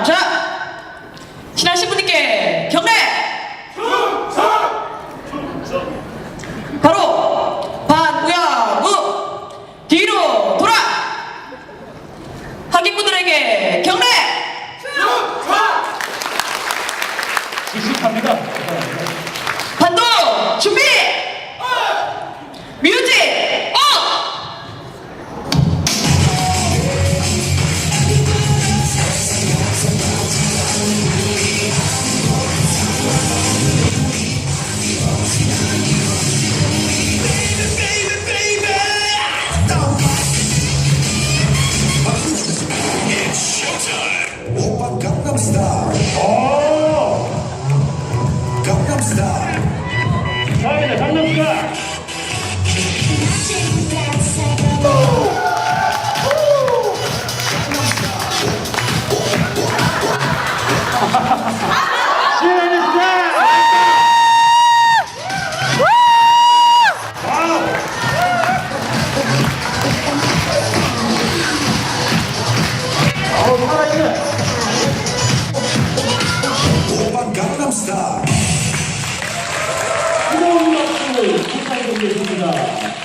반조양 자 신하신 분들께 경례! 바로 반우양우! 뒤로 돌아! 하객분들에게 경례! 지식합니다. つだ。谢谢聪明